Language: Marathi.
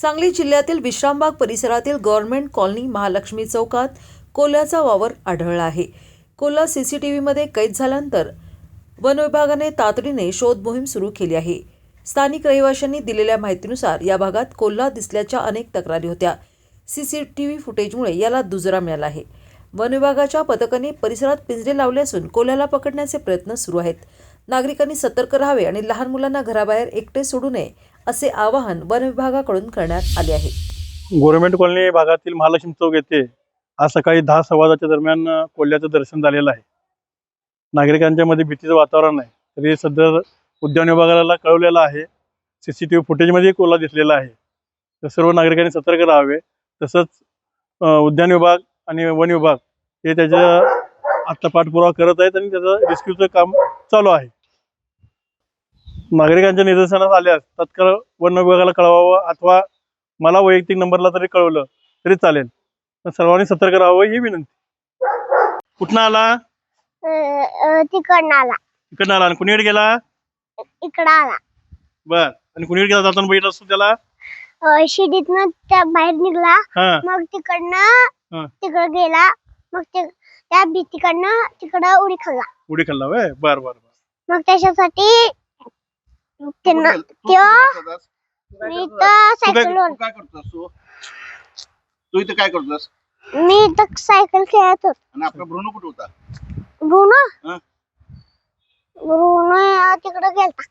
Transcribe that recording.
सांगली जिल्ह्यातील विश्रामबाग परिसरातील गव्हर्नमेंट कॉलनी महालक्ष्मी चौकात कोल्याचा वावर आढळला आहे. कोल्हा सीसीटीव्हीमध्ये कैद झाल्यानंतर वन विभागाने तातडीने शोध मोहीम सुरू केली आहे. स्थानिक रहिवाशांनी दिलेल्या माहितीनुसार या भागात कोल्हा दिसल्याच्या अनेक तक्रारी होत्या. सीसीटीव्ही फुटेजमुळे याला दुजरा मिळाला आहे. वन विभागाच्या पथकाने परिसरात पिंजरे लावले असून कोल्ह्याला पकडण्याचे प्रयत्न सुरू आहेत. नागरिकांनी सतर्क राहावे आणि लहान मुलांना घराबाहेर एकटे सोडू नये असे आवाहन वन विभागाकडून करण्यात आले आहे. गोरमेंट कॉलनी भागातील महालक्ष्मी चौक येथे आज सकाळी दहा सव्वाच्या दरम्यान कोल्ह्याचं दर्शन झालेलं आहे. नागरिकांच्या मध्ये भीतीचं वातावरण आहे. तरी सध्या उद्यान विभागाला कळवलेलं आहे. सी सी टी व्ही फुटेजमध्ये कोल्हा दिसलेला आहे. तर सर्व नागरिकांनी सतर्क राहावे. तसंच उद्यान विभाग आणि वन विभाग हे त्याच्या आत्ता पाठपुरावा करत आहेत आणि त्याचं रेस्क्यूचं काम चालू आहे. नागरिकांच्या निदर्शनास आल्यास तत्काळ वन विभागाला कळवावं अथवा मला वैयक्तिक नंबरला तरी कळवलं तरी चालेल. पण सर्वांनी सतर्क राहावं ही विनंती. कुठनं आला? तिकडनं आला. इकडनं आला. आणि कुणीकडे गेला? इकडं आला. बर. आणि कुणीकडे गेला? जाताना बघितलं असतो त्याला? अं, शिडीतनं त्या बाहेर निघला. हा. मग तिकडनं हा. तिकडं गेला. मग ते त्या भीतीकडनं तिकडं उडी खाल्ला. उडी खाल्ला वय बर बर बर. मग त्याच्यासाठी त्यांना मी तू काय करतोस? तू तू इथे काय करतोस? मी इथं सायकल खेळत होत. आणि आपला भ्रूण कुठे होता? ब्रुनो? हा? ब्रुनो तिकडं गेलता.